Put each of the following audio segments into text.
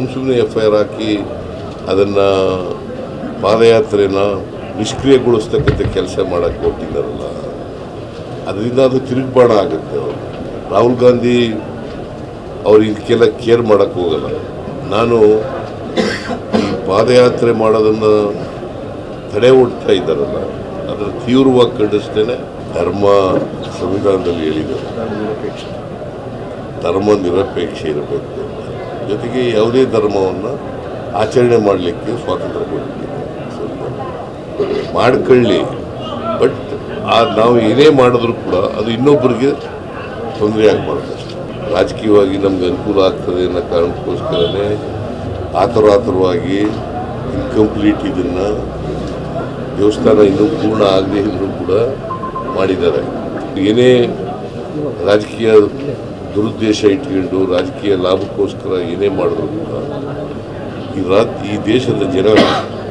ಸುಮ್ಮ ಸುಮ್ಮನೆ F I R ಹಾಕಿ ಅದನ್ನು ಪಾದಯಾತ್ರೆನ ನಿಷ್ಕ್ರಿಯಗೊಳಿಸ್ತಕ್ಕಂಥ ಕೆಲಸ ಮಾಡೋಕ್ಕೆ ಹೊರಟಿದ್ದಾರಲ್ಲ, ಅದರಿಂದ ಅದು ತಿರುಗ್ಬಾಣ ಆಗುತ್ತೆ ರಾಹುಲ್ ಗಾಂಧಿ ಅವ್ರು ಇದಕ್ಕೆಲ್ಲ ಕೇರ್ ಮಾಡೋಕ್ಕೆ ಹೋಗಲ್ಲ. ನಾನು ಈ ಪಾದಯಾತ್ರೆ ಮಾಡೋದನ್ನು ತಡೆ ಓಡ್ತಾ ಇದ್ದಾರಲ್ಲ, ಅದರ ತೀವ್ರವಾಗಿ ಖಂಡಿಸ್ತೇನೆ ಧರ್ಮ ಸಂವಿಧಾನದಲ್ಲಿ ಹೇಳಿದ್ದಾರೆ. ಧರ್ಮ ನಿರಪೇಕ್ಷೆ ಇರಬೇಕು. ಜೊತೆಗೆ ಯಾವುದೇ ಧರ್ಮವನ್ನು ಆಚರಣೆ ಮಾಡಲಿಕ್ಕೆ, ಸ್ವಾತಂತ್ರ್ಯ ಕೊಡಲಿಕ್ಕೆ ಮಾಡ್ಕೊಳ್ಳಿ. ಬಟ್ ಆ ನಾವು ಏನೇ ಮಾಡಿದ್ರು ಕೂಡ ಅದು ಇನ್ನೊಬ್ಬರಿಗೆ ತೊಂದರೆ ಆಗಬಾರ್ದು ರಾಜಕೀಯವಾಗಿ ನಮ್ಗೆ ಅನುಕೂಲ ಆಗ್ತದೆ ಅನ್ನೋ ಕಾರಣಕ್ಕೋಸ್ಕರನೇ ಆತುರಾತುರವಾಗಿ ಇನ್ಕಂಪ್ಲೀಟ್ ಇದನ್ನು ದೇವಸ್ಥಾನ ಇನ್ನೂ ಪೂರ್ಣ ಆಗದೆ ಇದ್ರು ಕೂಡ ಮಾಡಿದ್ದಾರೆ. ಏನೇ ರಾಜಕೀಯ ದುರುದ್ದೇಶ ಇಟ್ಕೊಂಡು ರಾಜಕೀಯ ಲಾಭಕ್ಕೋಸ್ಕರ ಏನೇ ಮಾಡಿದ್ರು ಕೂಡ ಈ ರಾತ್ ಈ ದೇಶದ ಜನ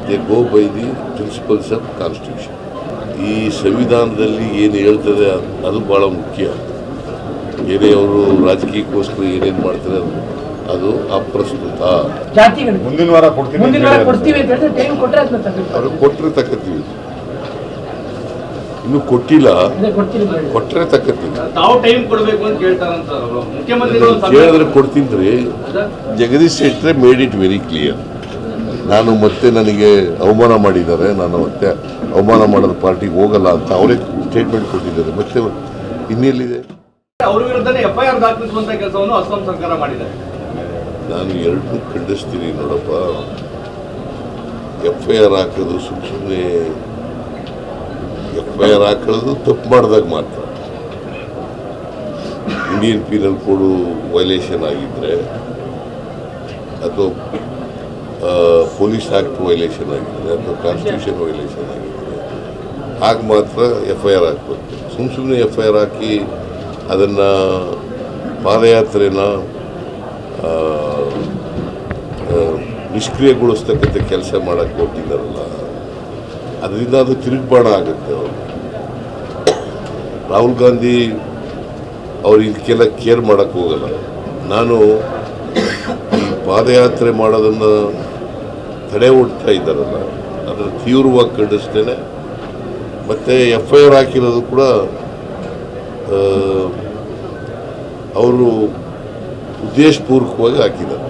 they go by the principles of constitution ಈ ಸಂವಿಧಾನದಲ್ಲಿ ಏನು ಹೇಳ್ತದೆ ಅದು ಭಾಳ ಮುಖ್ಯ. ಏನೇ ಅವರು ರಾಜಕೀಯಕ್ಕೋಸ್ಕರ ಏನೇನು ಮಾಡ್ತಾರೆ ಅದು- ಅದು ಅಪ್ರಸ್ತುತ. ಮುಂದಿನ ವಾರ ಕೊಡ್ತೀನಿ ಅವ್ರಿಗೆ ಕೊಟ್ಟರೆ ಕೊಡ್ತೀವಿ ಅಂತ ಕೇಳ್ತಾರಂತ ಕೊಟ್ಟಿಲ್ಲ. ಕೊಟ್ಟರೆ ಸಭೆ- ಕೇಳಿದ್ರೆ ಕೊಡ್ತೀನಿ ಜಗದೀಶ್ ಶೆಟ್ಟರೆ ಮೇಡ್ ಇಟ್ ವೆರಿ ಕ್ಲಿಯರ್ ನಾನು ಮತ್ತೆ ನನಗೆ ಅವಮಾನ ಮಾಡಿದ್ದಾರೆ. ನಾನು ಮತ್ತೆ ಅವಮಾನ ಮಾಡೋದು ಪಾರ್ಟಿಗೆ ಹೋಗಲ್ಲ ಅಂತ ಅವರೇ ಸ್ಟೇಟ್ಮೆಂಟ್ ಕೊಟ್ಟಿದ್ದಾರೆ. ಮತ್ತೆ ಇನ್ನೆಲ್ಲಿದೆ? ನಾನು ಎರಡನ್ನೂ ಖಂಡಿಸ್ತೀನಿ ನೋಡಪ್ಪ. ಎಫ್ ಐ ಆರ್ ಹಾಕೋದು ಸುಮ್ಮನೆ ಎಫ್ ಐ ಆರ್ ತಪ್ಪು ಮಾಡಿದಾಗ ಮಾತ್ರ. ಇಂಡಿಯನ್ ಪೀನಲ್ ಕೋಡು ವೈಲೇಷನ್ ಆಗಿದ್ದರೆ ಅಥವಾ ಪೊಲೀಸ್ ಆ್ಯಕ್ಟ್ ವೈಲೇಷನ್ ಆಗಿದ್ದರೆ ಅಥವಾ ಕಾನ್ಸ್ಟಿಟ್ಯೂಷನ್ ವೈಲೇಷನ್ ಆಗಿದ್ದರೆ ಆಗ ಮಾತ್ರ ಎಫ್ ಐ ಆರ್ ಹಾಕ್ಬೇಕು ಸುಮ್ಮ ಸುಮ್ಮನೆ ಎಫ್ ಐ ಆರ್ ಹಾಕಿ ಅದನ್ನು ಪಾದಯಾತ್ರೆನ ನಿಷ್ಕ್ರಿಯಗೊಳಿಸ್ತಕ್ಕಂಥ ಕೆಲಸ ಮಾಡೋಕ್ಕೆ ಹೊರಟಿದ್ದಾರಲ್ಲ ಅದರಿಂದ ಅದು ತಿರುಗ್ಬಾಣ ಆಗುತ್ತೆ ರಾಹುಲ್ ಗಾಂಧಿ ಅವ್ರು ಇದಕ್ಕೆಲ್ಲ ಕೇರ್ ಮಾಡೋಕ್ಕೆ ಹೋಗಲ್ಲ. ನಾನು ಈ ಪಾದಯಾತ್ರೆ ಮಾಡೋದನ್ನು ತಡೆ ಓಡ್ತಾ ಇದ್ದಾರಲ್ಲ, ಅದನ್ನು ತೀವ್ರವಾಗಿ ಖಂಡಿಸ್ತೇನೆ. ಮತ್ತು ಎಫ್ ಐ ಆರ್ ಹಾಕಿರೋದು ಕೂಡ ಅವರು ಉದ್ದೇಶಪೂರ್ವಕವಾಗಿ ಹಾಕಿದ್ದಾರೆ.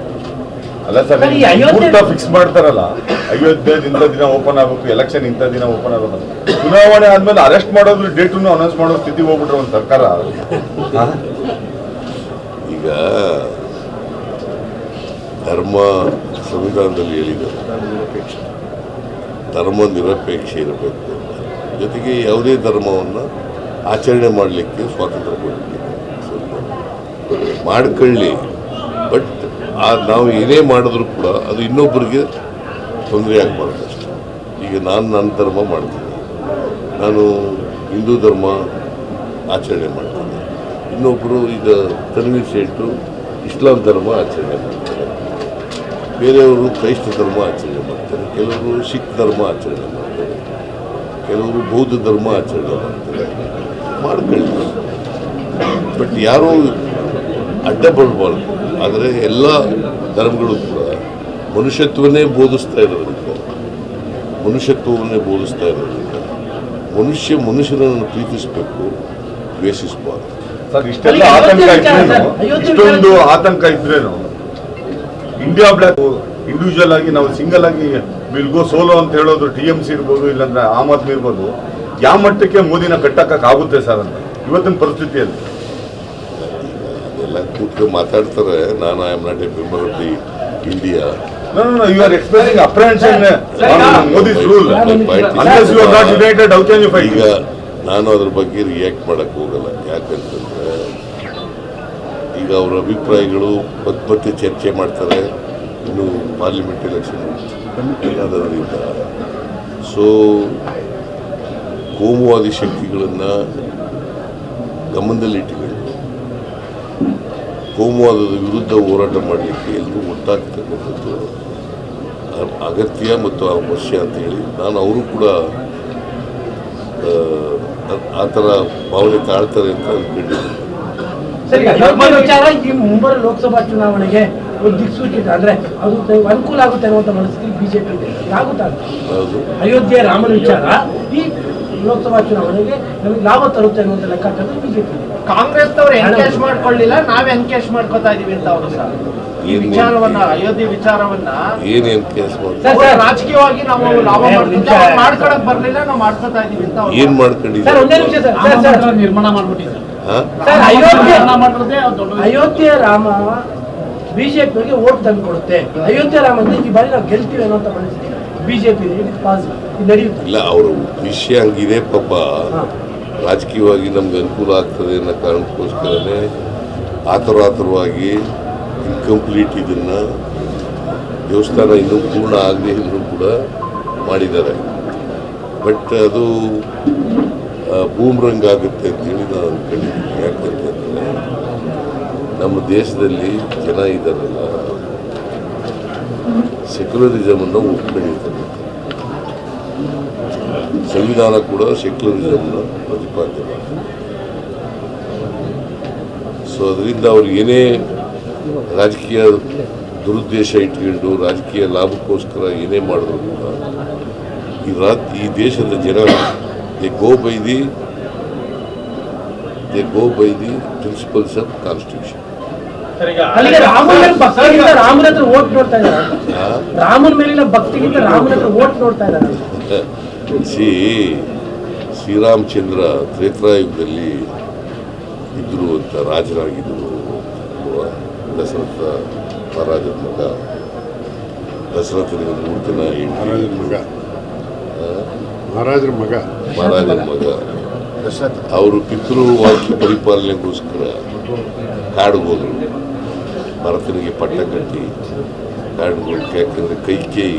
ಅಲ್ಲ ಸರ್ ಮುಹೂರ್ತ ಫಿಕ್ಸ್ ಮಾಡ್ತಾರಲ್ಲ. ಅಯೋಧ್ಯೆ ಇಂಥ ದಿನ ಓಪನ್ ಆಗಬೇಕು ಎಲೆಕ್ಷನ್ ಇಂಥ ದಿನ ಓಪನ್ ಆಗಬೇಕು ಚುನಾವಣೆ ಆದ್ಮೇಲೆ ಅರೆಸ್ಟ್ ಮಾಡೋದು ಡೇಟನ್ನು ಅನೌನ್ಸ್ ಮಾಡೋ ಸ್ಥಿತಿ ಹೋಗ್ಬಿಟ್ರೆ ಒಂದು ಸರ್ಕಾರ? ಈಗ ಧರ್ಮ ಸಂವಿಧಾನದಲ್ಲಿ ಹೇಳಿದ್ದಾರೆ ಧರ್ಮ ನಿರಪೇಕ್ಷೆ ಇರಬೇಕು ಜೊತೆಗೆ ಯಾವುದೇ ಧರ್ಮವನ್ನು ಆಚರಣೆ ಮಾಡಲಿಕ್ಕೆ ಸ್ವಾತಂತ್ರ್ಯ ಕೊಡಲಿಕ್ಕೆ. ಮಾಡ್ಕೊಳ್ಳಿ. ನಾವು ಏನೇ ಮಾಡಿದ್ರು ಕೂಡ ಅದು ಇನ್ನೊಬ್ಬರಿಗೆ ತೊಂದರೆ ಆಗಬಾರ್ದು ಈಗ ನಾನು ನನ್ನ ಧರ್ಮ ಮಾಡ್ತೀನಿ ನಾನು ಹಿಂದೂ ಧರ್ಮ ಆಚರಣೆ ಮಾಡ್ತೀನಿ ಇನ್ನೊಬ್ಬರು ಈಗ ತನ್ವೀರ್ ಶೇಠು ಇಸ್ಲಾಂ ಧರ್ಮ ಆಚರಣೆ ಮಾಡ್ತಾರೆ. ಬೇರೆಯವರು ಕ್ರೈಸ್ತ ಧರ್ಮ ಆಚರಣೆ ಮಾಡ್ತಾರೆ. ಕೆಲವರು ಸಿಖ್ ಧರ್ಮ ಆಚರಣೆ ಮಾಡ್ತಾರೆ. ಕೆಲವರು ಬೌದ್ಧ ಧರ್ಮ ಆಚರಣೆ ಮಾಡ್ತಾರೆ. ಮಾಡ್ಕೊಳ್ಳಿ. ಬಟ್ ಯಾರೂ ಅಡ್ಡ ಬರಬಾರ್ದು. ಆದರೆ ಎಲ್ಲ ಧರ್ಮಗಳು ಕೂಡ ಮನುಷ್ಯತ್ವನೇ ಬೋಧಿಸ್ತಾ ಇರೋದ್ರಿಂದ ಮನುಷ್ಯತ್ವವನ್ನೇ ಬೋಧಿಸ್ತಾ ಇರೋದ್ರಿಂದ ಮನುಷ್ಯ ಮನುಷ್ಯನನ್ನು ಪ್ರೀತಿಸಬೇಕು ದ್ವೇಷಿಸಬಾರ್ದು. ಸರ್ ಇಷ್ಟೆಲ್ಲ ಆತಂಕ ಇಷ್ಟೊಂದು ಆತಂಕ ಇದ್ರೇನು? ಇಂಡಿಯಾ ಬ್ಲಾಕ್ ಇಂಡಿವಿಜುವಲ್ ಆಗಿ ನಾವು ಸಿಂಗಲ್ ಆಗಿ ವಿಲ್ ಗೋ ಸೋಲೋ ಅಂತ ಹೇಳೋದು ಟಿ ಎಂ ಸಿ ಇರ್ಬೋದು ಇಲ್ಲಾಂದ್ರೆ ಆಮ್ ಆದ್ಮಿ ಇರ್ಬೋದು ಯಾವ ಮಟ್ಟಕ್ಕೆ ಮೋದಿನ ಕಟ್ಟಕ್ಕಾಗುತ್ತೆ ಸರ್ ಅಂತ? ಇವತ್ತಿನ ಪರಿಸ್ಥಿತಿಯಲ್ಲಿ. ಕೂತ್ಕೊಂಡು ಮಾತಾಡ್ತಾರೆ. ನಾನು I am not a member of the India No, no, no, you are expressing apprehension. On Modi's rule. Unless you are not united, how can you fight? ಈಗ ನಾನು ಅದ್ರ ಬಗ್ಗೆ ರಿಯಾಕ್ಟ್ ಮಾಡಕ್ ಹೋಗಲ್ಲ. ಯಾಕಂತಂದ್ರೆ ಈಗ ಅವರ ಅಭಿಪ್ರಾಯಗಳು ಮತ್ತೆ ಮತ್ತೆ ಚರ್ಚೆ ಮಾಡ್ತಾರೆ. ಇನ್ನು ಪಾರ್ಲಿಮೆಂಟ್ ಎಲೆಕ್ಷನ್ ಅದರಿಂದ ಸೊ ಕೋಮುವಾದಿ ಶಕ್ತಿಗಳನ್ನು ಗಮನದಲ್ಲಿಟ್ಟುಕೊಂಡು ಕೋಮುವಾದದ ವಿರುದ್ಧ ಹೋರಾಟ ಮಾಡಲಿಕ್ಕೆ ಎಲ್ಲರೂ ಒಟ್ಟಾಗ್ತಕ್ಕಂಥದ್ದು ಅಗತ್ಯ ಮತ್ತು ಅವಶ್ಯ ಅಂತ ಹೇಳಿ. ನಾನು ಅವರು ಕೂಡ ಆ, ಥರ ಭಾವನೆ ತಾಳ್ತಾರೆ ಅಂತ ಅಂದ್ಕೊಂಡಿದ್ದೀನಿ ಸರಿ ವಿಚಾರ ಈ ಮುಂಬರುವ ಲೋಕಸಭಾ ಚುನಾವಣೆಗೆ ಒಂದು ದಿಕ್ಸೂಚಿ ಅಂದ್ರೆ ಅದು ಅನುಕೂಲ ಆಗುತ್ತೆ ಅನ್ನುವಂಥ ಮನಸ್ಥಿತಿ ಬಿಜೆಪಿ ಆಗುತ್ತಾ? ಅಯೋಧ್ಯೆ ರಾಮನ ವಿಚಾರ ಈ ಲೋಕಸಭಾ ಚುನಾವಣೆಗೆ ನಮಗೆ ಲಾಭ ತರುತ್ತೆ ಅನ್ನುವಂಥ ಲೆಕ್ಕಾಚಾರ ಬಿಜೆಪಿ ಕಾಂಗ್ರೆಸ್ ಅವರು ಎನ್ಕೇಶ್ ಮಾಡ್ಕೊಳ್ಳಿಲ್ಲ ನಾವೇ ಎನ್ಕೇಶ್ ಮಾಡ್ಕೋತಾ ಇದೀವಿ ಅಂತ ಅವರು ಸರ್. ಈ ವಿಚಾರವನ್ನ ಅಯೋಧ್ಯೆ ವಿಚಾರವನ್ನ. ಮಾಡಿ ಸರ್, ರಾಜಕೀಯವಾಗಿ ನಾವು ಲಾಭ. ಮಾಡ್ಕೊಳಕ್ ಬರ್ಲಿಲ್ಲ ನಾವು ಮಾಡ್ಕೊತಾ ಇದೀವಿ ಅಂತ ಅವ್ರು ಏನ್ ಸರ್ ಮಾಡ್ಕೊಂಡಿದ್ದಾರೆ ಒಂದೇ ನಿಮಿಷ ಸರ್. Sir sir. ನಿರ್ಮಾಣ ಮಾಡ್ಬಿಟ್ಟಿದ್ದಾರೆ ಸರ್ ಅಯೋಧ್ಯೆ ಮಾಡಿರೋದೇ ಅದು ದೊಡ್ಡ ಅಯೋಧ್ಯೆ ರಾಮ ಬಿಜೆಪಿಗೆ ಓಟ್ ತಂದು ಕೊಡುತ್ತೆ ಅಯೋಧ್ಯೆ ರಾಮ ಈ ಬಾರಿ ನಾವು ಗೆಲ್ತೀವಿ ಅನ್ನೋ ಮನಸ್ಥಿತಿ ಬಿಜೆಪಿ ನಡೆಯುತ್ತೆ ಇಲ್ಲ ಅವರು ವಿಷಯ ಹಂಗಿದೆ ಪಾಪ. ಹಾ. ರಾಜಕೀಯವಾಗಿ ನಮ್ಗೆ ಅನುಕೂಲ ಆಗ್ತದೆ ಅನ್ನೋ ಕಾರಣಕ್ಕೋಸ್ಕರನೇ ಆತರ ಆತರವಾಗಿ ಇನ್ಕಂಪ್ಲೀಟ್ ಇದನ್ನ ದೇವಸ್ಥಾನ ಇನ್ನೂ ಪೂರ್ಣ ಆಗದೆ ಇದ್ರೂ ಕೂಡ ಮಾಡಿದ್ದಾರೆ. ಬಟ್ ಅದು ಬೂಮ್ರಂಗ್ ಆಗುತ್ತೆ ಅಂತೇಳಿ ನಾನು ಅಂದ್ಕೊಂಡಿದ್ದೀನಿ. ಯಾಕಂತಂದರೆ ನಮ್ಮ ದೇಶದಲ್ಲಿ ಜನ ಇದ್ದಾರಲ್ಲ ಸೆಕ್ಯುಲರಿಸಮನ್ನು ಒಪ್ಕೊಂಡಿರ್ತಾರೆ ಸಂವಿಧಾನ ಕೂಡ ಸೆಕ್ಯುಲರಿಸಮ್ನ ಪ್ರತಿಪಾದನೆ ಸೊ ಅದರಿಂದ ಅವ್ರು ಏನೇ ರಾಜಕೀಯ ದುರುದ್ದೇಶ ಇಟ್ಕೊಂಡು ರಾಜಕೀಯ ಲಾಭಕ್ಕೋಸ್ಕರ ಏನೇ ಮಾಡಿದ್ರು ಕೂಡ ಈ ರಾ ಈ ದೇಶದ ಜನ they go by the they go by the principles of constitution ರಾಮನ ಮೇಲೆ ಭಕ್ತಿಗಿಂತ ರಾಮನ ನೋಡ್ತಾ ಇದ್ದಾರೆ. ರಾಮನ ಮೇಲಿನ ಭಕ್ತಿಗಿಂತ ರಾಮನ ಓಟ್ ನೋಡ್ತಾ ಇದ್ದಾರೆ. ಸಿ. ಶ್ರೀರಾಮಚಂದ್ರ ತ್ರೇತಾಯುಗದಲ್ಲಿ ಇದ್ರು ಅಂತ ರಾಜರಾಗಿದ್ದರು? ದಶರಥ ಮಹಾರಾಜನ ಮಗ. ದಶರಥನಿಗೆ ಮೂರು ದಿನ ಮಹಾರಾಜನ ಮಗ. ಮಹಾರಾಜರ ಮಗ. ಮಹಾರಾಜನ ಮಗ. ಅವರು ಪಿತೃವಾಕ್ಯ ಪರಿಪಾಲನೆಗೋಸ್ಕರ ಕಾಡಿಗೆ ಹೋದರು. ಭರತನಿಗೆ ಪಟ್ಟ ಕಟ್ಟಿ. ಕಾಡಿಗೆ ಯಾಕಂದರೆ ಕೈ ಕೈ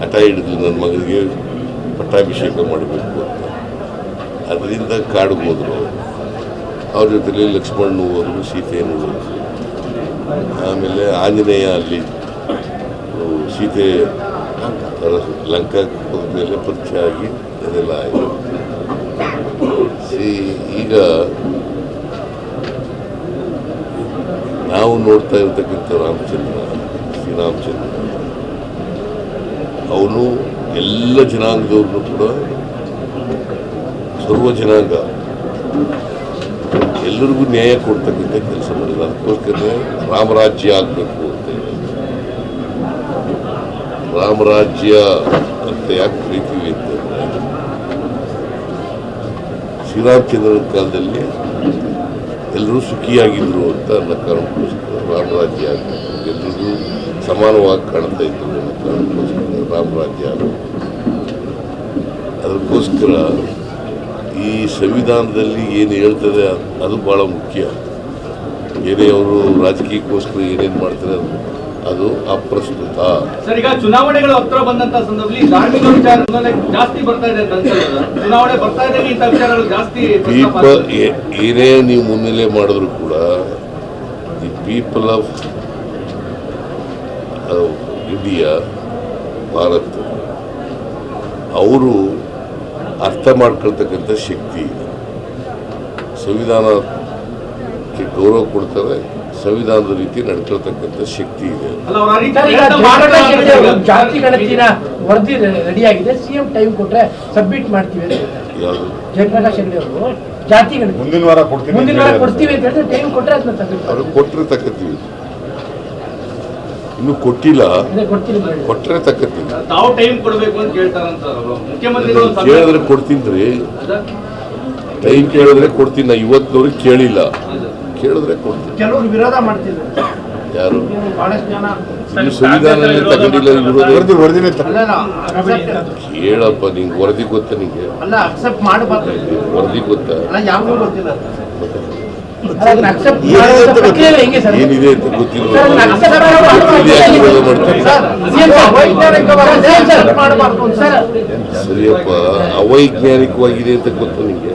ಹಠ ಹಿಡಿದು ನನ್ನ ಮಗನಿಗೆ ಪಟ್ಟಾಭಿಷೇಕ ಮಾಡಬೇಕು ಅಂತ. ಅದರಿಂದ ಕಾಡು ಹೋದರು. ಅವ್ರ ಜೊತೆಲಿ ಲಕ್ಷ್ಮಣ್ ಹೋದರು, ಸೀತೆಯನ್ನು ಹೋದರು. ಆಮೇಲೆ ಆಂಜನೇಯ ಅಲ್ಲಿ ಸೀತೆ ಲಂಕಾಕ್ಕೆ ಹೋದ್ಮೇಲೆ ಪರಿಚಯ ಆಗಿ ಅದೆಲ್ಲ ಆಯಿತು. ಸಿ ಈಗ ನಾವು ನೋಡ್ತಾ ಇರ್ತಕ್ಕಂಥ ರಾಮಚಂದ್ರ ಶ್ರೀರಾಮಚಂದ್ರ ಅವನು ಎಲ್ಲ ಜನಾಂಗದವ್ರನ್ನು ಕೂಡ ಸರ್ವ ಜನಾಂಗ ಎಲ್ಲರಿಗೂ ನ್ಯಾಯ ಕೊಡ್ತಕ್ಕಂಥ ಕೆಲಸ ಮಾಡಿದ. ಅದಕ್ಕೋಸ್ಕರ ರಾಮರಾಜ್ಯ ಆಗಬೇಕು ಅಂತ ರಾಮರಾಜ್ಯ ಅಂತ ಯಾಕೆ ಕರಿತೀವಿ ಅಂತಂದರೆ ಶ್ರೀರಾಮಚಂದ್ರನ ಕಾಲದಲ್ಲಿ ಎಲ್ಲರೂ ಸುಖಿಯಾಗಿದ್ರು ಅಂತ ಅನ್ನೋ ಕಾರಣಕ್ಕೋಸ್ಕರ ರಾಮರಾಜ್ಯ ಆಗಬೇಕು. ಎಲ್ರಿಗೂ ಸಮಾನವಾಗಿ ಕಾಣ್ತಾ ಇತ್ತು ಕಾರಣಕ್ಕೋಸ್ಕರ ರಾಮರಾಜ್ಯ ಅದಕ್ಕೋಸ್ಕರ ಈ ಸಂವಿಧಾನದಲ್ಲಿ ಏನು ಹೇಳ್ತದೆ ಅದು ಭಾಳ ಮುಖ್ಯ. ಏನೇ ಅವರು ರಾಜಕೀಯಕ್ಕೋಸ್ಕರ ಏನೇನು ಮಾಡ್ತಾರೆ ಅದು ಅಪ್ರಸ್ತುತ. ಸರ್ ಈಗ ಚುನಾವಣೆಗಳು ಹತ್ರ ಬಂದಂತ ಸಂದರ್ಭದಲ್ಲಿ ಧಾರ್ಮಿಕ ವಿಚಾರ ಜಾಸ್ತಿ ಬರ್ತಾ ಇದೆ ಚುನಾವಣೆ ಬರ್ತಾ ಇದೆ ಇಂಥ ವಿಚಾರಗಳು ಜಾಸ್ತಿ ಪೀಪಲ್. ಏನೇ ನೀವು ಮುನ್ನೆಲೆ ಮಾಡಿದ್ರು ಕೂಡ the people of India Bharat. ಅವರು ಅರ್ಥ ಮಾಡ್ಕೊಳ್ತಕ್ಕಂಥ ಶಕ್ತಿ ಸಂವಿಧಾನ ಸಂವಿಧಾನಕ್ಕೆ ಗೌರವ ಕೊಡ್ತಾರೆ ಸಂವಿಧಾನದ ರೀತಿ ನಡ್ಕೊಳ್ತಕ್ಕಂಥ ಶಕ್ತಿ ಇದೆ. ಜಾತಿ ಗಣತಿನ ವರದಿ ರೆಡಿ ಆಗಿದೆ ಸಿಎಂ ಟೈಮ್ ಕೊಟ್ರೆ ಸಬ್ಮಿಟ್ ಮಾಡ್ತೀವಿ. ಯಾವುದು? ಜಯಪ್ರಕಾಶ್ ಹೆಗ್ಡೆ ಅವರು ಜಾತಿ ಗಣತಿ. ಮುಂದಿನ ವಾರ ಕೊಡ್ತೀವಿ ಮುಂದಿನ ವಾರ ಕೊಡ್ತೀವಿ ಅಂತ ಹೇಳಿದ್ರೆ ಟೈಮ್ ಕೊಟ್ರೆ ಅದನ್ನ ಮಾಡಿ ಕೊಟ್ಟರೆ ತಕ್ಕತ್ತೀವಿ ಇನ್ನು ಕೊಟ್ಟಿಲ್ಲ ಅದೇ ಕೊಡ್ತೀನಿ ಅಂತ ಹೇಳಿ. ಕೊಟ್ಟರೆ ತಕ್ಕತ್ತೀವಿ ತಾವು ಟೈಮ್ ಕೊಡಬೇಕು ಅಂತ ಕೇಳ್ತಾರಂತ ಕೊಟ್ಟಿಲ್ಲ. ಕೊಟ್ಟರೆ ಸಭೆ- ಕೇಳಿದ್ರೆ ಕೊಡ್ತೀನಿ? ಟೈಮ್ ಕೇಳಿದ್ರೆ ಕೊಡ್ತೀನಿ ನಾ ಇವತ್ತಿನವ್ರಿಗೆ ಕೇಳಿಲ್ಲ ಕೇಳಿದ್ರೆ ಕೊಡ್ತೀನಿ ಕೆಲವರು ವಿರೋಧ ಮಾಡ್ತಿದ್ರು. ಯಾರು? ಬಹಳಷ್ಟು ಜನ ಇನ್ನು ಸಂವಿಧಾನನೇ ತಗೊಂಡಿಲ್ಲ ವರದಿ ವರದಿನೇ ಕೇಳಪ್ಪ ನಿಂಗೆ ವರದಿ ಗೊತ್ತಾ ನಿಂಗೆ? ಅಲ್ಲ ಅಕ್ಸೆಪ್ಟ್ ಮಾಡಬಾರ್ದು ವರದಿ ಗೊತ್ತಾ ಅಲ್ಲ ಯಾರಿಗೂ ಗೊತ್ತಿಲ್ಲ ಅಲ್ಲ, ಅದನ್ನ accept ಏನಿದೆ ಅಂತ ಗೊತ್ತಿಲ್ಲ. ಸರಿಯಪ್ಪ ಅವೈಜ್ಞಾನಿಕವಾಗಿದೆ ಅಂತ ಗೊತ್ತು ನಿಂಗೆ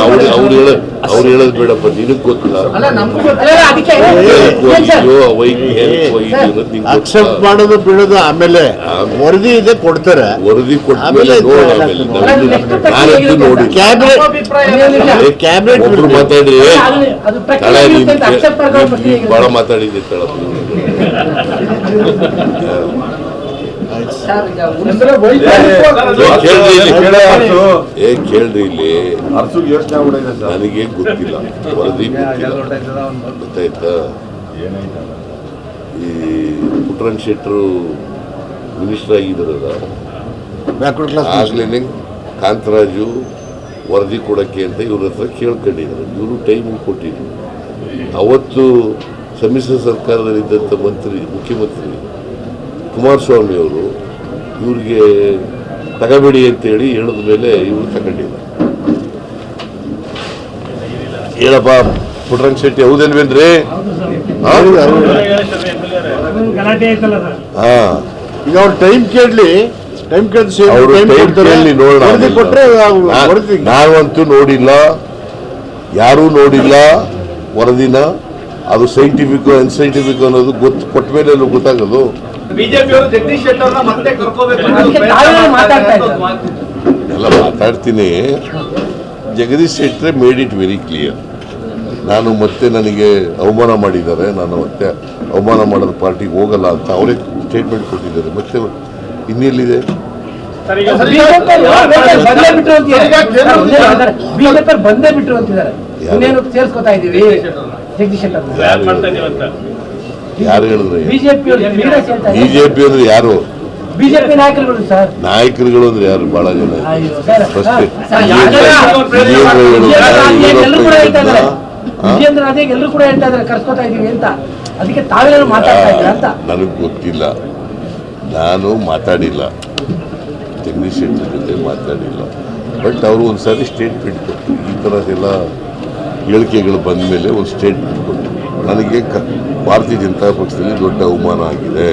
ಅವ್ರು ಅವ್ರು ಹೇಳ ಅವ್ರು ಹೇಳೋದು ಬೇಡಪ್ಪ ನಿನಗ್ ಗೊತ್ತಿಲ್ಲ ಅಲ್ಲ ನಮ್ಗೂ ಅಲ್ಲ, ಅಲ್ಲ, ಅದಕ್ಕೆ ಏನ್ ಸರ್? ಅಯ್ಯೋ ಅವೈಜ್ಞ ಹೆಲ್ಪ್ ಇದು ಅನ್ನೋದು ನಿಂಗೆ ಅಕ್ಸೆಪ್ಟ್ ಗೊತ್ತಾ? ಮಾಡೋದು ಬಿಡೋದು ಆಮೇಲೆ ಆಮೇಲೆ. ವರದಿ ಇದೆ ಕೊಡ್ತಾರೆ ವರದಿ ಕೊಟ್ಟ ಆಮೇಲೆ ಮೇಲೆ ನೋಡ ಇದು ಆಮೇಲೆ ಅಲ್ಲ, ನಾನು- next ಪ್ರಶ್ನೆ ನಾನಂತೂ ಹೇಗಿರುತ್ತೆ ನೋಡಿ ಅಂತ. ಕ್ಯಾಬಿನೆಟ್ ಅಭಿಪ್ರಾಯ ಏನಿಲ್ಲ. ಏ, ಕ್ಯಾಬಿನೆಟ್ ಒಬ್ರು ಮಾತಾಡ್ರಿ ಅದು- ಅದು ಪ್ರಕ್ರಿಯೆ ತಳ ನೀನ್ ಇರುತ್ತೆ ಅಂತ accept ಮಾಡ್ಕೊಳ್ಳೋ ಪ್ರಕ್ರಿಯೆ ನೀನ್ ಇರುತ್ತೆ. ಬಹಳ ಮಾತಾಡಿದ್ದೆ ತಳ ಅಂದ್ರೆ ವೈದ್ಯ- ಏ, ಕೇಳ್ರಿ ಇಲ್ಲಿ. ನನಗೆ ಗೊತ್ತಿಲ್ಲ. ವರದಿ ಗೊತ್ತಿಲ್ಲ. ಗೊತ್ತಾಯ್ತಾ? ಈ ಪುಟ್ರನ್ ಶೆಟ್ರು ಮಿನಿಸ್ಟರ್ ಆಗ್ಲೇನೆ ಕಾಂತರಾಜು ವರದಿ ಕೊಡಕ್ಕೆ ಅಂತ ಇವ್ರ ಹತ್ರ ಕೇಳ್ಕೊಂಡಿದ್ರು ಇವರು ಟೈಮ್ ಕೊಟ್ಟಿದ್ರು. ಅವತ್ತು ಸಮ್ಮಿಶ್ರ ಸರ್ಕಾರದಲ್ಲಿದ್ದಂಥ ಮಂತ್ರಿ ಮುಖ್ಯಮಂತ್ರಿ ಕುಮಾರಸ್ವಾಮಿ ಅವರು ಇವ್ರಿಗೆ ತಗಬೇಡಿ ಅಂತೇಳಿ ಹೇಳಿದ ಮೇಲೆ ಇವರು ತಗೊಂಡಿಲ್ಲ. ಹೇಳಪ್ಪ ಪುಟ್ರಂಗ್ ಶೆಟ್ಟಿ ಹೌದಲ್ವೇನ್ರಿ ಹಾ? ಈಗ ಅವ್ರು ಟೈಮ್ ಕೇಳಲಿ ಟೈಮ್ ಕೇಳಿ ನೋಡೋಣ ನಾವಂತೂ ನೋಡಿಲ್ಲ ಯಾರೂ ನೋಡಿಲ್ಲ ವರದಿನ. ಅದು ಸೈಂಟಿಫಿಕ್ ಅನ್ಸೈಂಟಿಫಿಕ್ ಅನ್ನೋದು ಗೊತ್ತು ಕೊಟ್ಟ ಮೇಲೆ ಗೊತ್ತಾಗೋದು. ಜಗದೀಶ್ ಶೆಟ್ಟರ್ ಮತ್ತೆ ಕರ್ಕೋಬೇಕು. ಎಲ್ಲ ಮಾತಾಡ್ತೀನಿ. ಜಗದೀಶ್ ಶೆಟ್ಟರೆ ಮೇಡ್ ಇಟ್ ವೆರಿ ಕ್ಲಿಯರ್ ನಾನು ಮತ್ತೆ ನನಗೆ ಅವಮಾನ ಮಾಡಿದ್ದಾರೆ. ನಾನು ಮತ್ತೆ ಅವಮಾನ ಮಾಡೋದು ಪಾರ್ಟಿಗೆ ಹೋಗಲ್ಲ ಅಂತ ಅವರೇ ಸ್ಟೇಟ್ಮೆಂಟ್ ಕೊಟ್ಟಿದ್ದಾರೆ. ಮತ್ತೆ ಇನ್ನೆಲ್ಲಿದೆ? ಬಂದೇ ಬಿಟ್ರು ಅಂತಿದ್ದಾರೆ. ಬಿಜೆಪಿ ಬಂದೇ ಬಿಟ್ರು ಅಂತಿದ್ದಾರೆ. ಯಾರು? ಇನ್ನೇನು ಸೇರ್ಸ್ಕೊತಾ ಜಗದೀಶ್ ಶೆಟ್ಟರ್ ಯಾರು ಹೇಳಿದ್ರು? ಬಿಜೆಪಿ ಅಂದ್ರೆ ಯಾರು? ಬಿಜೆಪಿ ನಾಯಕರುಗಳು ಸರ್. ನಾಯಕರುಗಳು ಅಂದ್ರೆ ಯಾರು? ಬಹಳ ಜನ. ಎಲ್ಲರೂ ಕೂಡ ಹೇಳ್ತಾ ಇದ್ದಾರೆ ವಿಜೇಂದ್ರ ಅದೇ ಎಲ್ಲರೂ ಕೂಡ ಹೇಳ್ತಾ ಇದ್ದಾರೆ ಕರ್ಸ್ಕೊತಾ ಇದೀವಿ ಅಂತ. ಅದಕ್ಕೆ ತಾವೇನಾದ್ರು ಮಾತಾಡ್ತಾ ಇದ್ದೀರಾ ಅಂತ? ನನಗೆ ಗೊತ್ತಿಲ್ಲ. ನಾನು ಮಾತಾಡಿಲ್ಲ. ಜಗದೀಶ್ ಶೆಟ್ಟರ್ ಜೊತೆ ಮಾತಾಡಿಲ್ಲ. ಬಟ್ ಅವರು ಒಂದ್ಸರಿ ಸಾರಿ ಸ್ಟೇಟ್ಮೆಂಟ್ ಕೊಟ್ಟರು ಈ ಥರದ್ದೆಲ್ಲ ಹೇಳಿಕೆಗಳು ಬಂದ ಮೇಲೆ ಒಂದು ಸ್ಟೇಟ್ಮೆಂಟ್ ಕೊಟ್ಟರು ನನಗೆ ಕ, ಭಾರತೀಯ ಜನತಾ ಪಕ್ಷದಲ್ಲಿ ದೊಡ್ಡ ಅವಮಾನ ಆಗಿದೆ.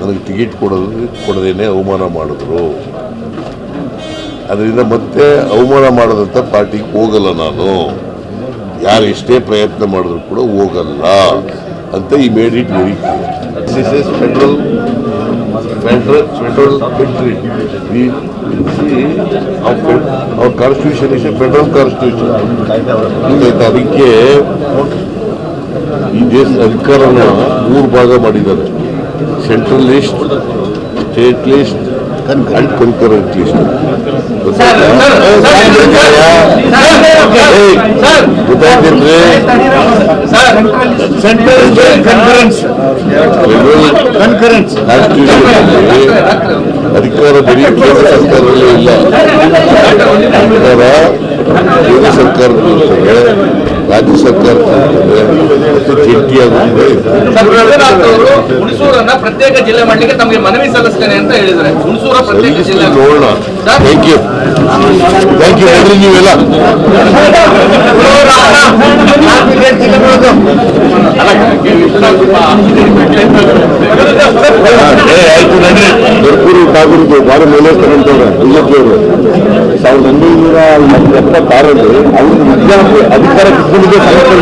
ನನಗೆ ಟಿಕೆಟ್ ಕೊಡೋದು ಕೊಡದೇನೆ ಅವಮಾನ ಮಾಡಿದ್ರು. ಅದರಿಂದ ಮತ್ತೆ ಅವಮಾನ ಮಾಡೋದಂಥ ಪಾರ್ಟಿಗೆ ಹೋಗಲ್ಲ ನಾನು. ಯಾರು ಎಷ್ಟೇ ಪ್ರಯತ್ನ ಮಾಡಿದ್ರು ಕೂಡ ಹೋಗಲ್ಲ. ಅಂತ ಈ made it very this is federal federal federal country ಅವ್ರ constitution is a federal constitution ಅದಕ್ಕೆ ಈ ದೇಶದ ಅಧಿಕಾರನ ಮೂರು ಭಾಗ ಮಾಡಿದ್ದಾರೆ. Central list state list and concurrent list central conference ಅಧಿಕಾರ ಬರೀ ಕೇಂದ್ರ ಸರ್ಕಾರದಲ್ಲೇ ಇಲ್ಲ ಅಧಿಕಾರ ಕೇಂದ್ರ ರಾಜ್ಯ ಸರ್ಕಾರ ಜಂಟಿಯಾಗುತ್ತದೆ ಹುಣಸೂರನ್ನ ಪ್ರತ್ಯೇಕ ಜಿಲ್ಲೆ ಮಾಡಲಿಕ್ಕೆ ತಮಗೆ ಮನವಿ ಸಲ್ಲಿಸ್ತೇನೆ ಅಂತ ಹೇಳಿದ್ರೆ ಹುಣಸೂರ ಪ್ರತ್ಯೇಕ ಜಿಲ್ಲೆ. ನೋಡೋಣ. ಥ್ಯಾಂಕ್ ಯು ಥ್ಯಾಂಕ್ ಯು ಹೇಳ್ರಿ ನೀವೆಲ್ಲ ಏ ಆಯ್ತು ನಡ್ರಿ. ದೊಡ್ಡೂರು ಭಾಳ ಮೇಲೆ ತಗೊಂಡವ್ರೆ ಬಿಜೆಪಿಯವರು ಸಾವಿರದ ಒಂಬೈನೂರ ಎಪ್ಪತ್ತಾರರಲ್ಲಿ ಅವರು ಅಧಿಕಾರ কোন